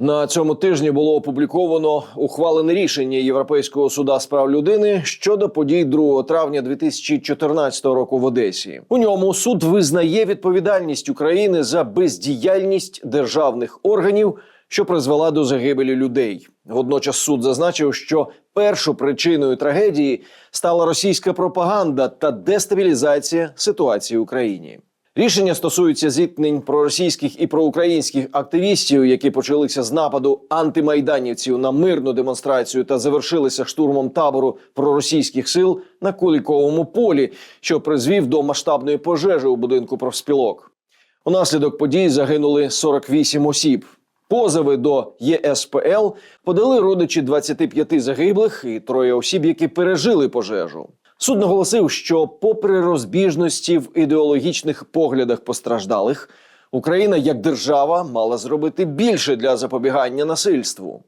На цьому тижні було опубліковано ухвалене рішення Європейського суда з прав людини щодо подій 2 травня 2014 року в Одесі. У ньому суд визнає відповідальність України за бездіяльність державних органів, що призвела до загибелі людей. Водночас суд зазначив, що першою причиною трагедії стала російська пропаганда та дестабілізація ситуації в Україні. Рішення стосується зіткнень проросійських і проукраїнських активістів, які почалися з нападу антимайданівців на мирну демонстрацію та завершилися штурмом табору проросійських сил на Куліковому полі, що призвів до масштабної пожежі у будинку профспілок. Унаслідок подій загинули 48 осіб. Позови до ЄСПЛ подали родичі 25 загиблих і троє осіб, які пережили пожежу. Суд наголосив, що, попри розбіжності в ідеологічних поглядах постраждалих, Україна як держава мала зробити більше для запобігання насильству.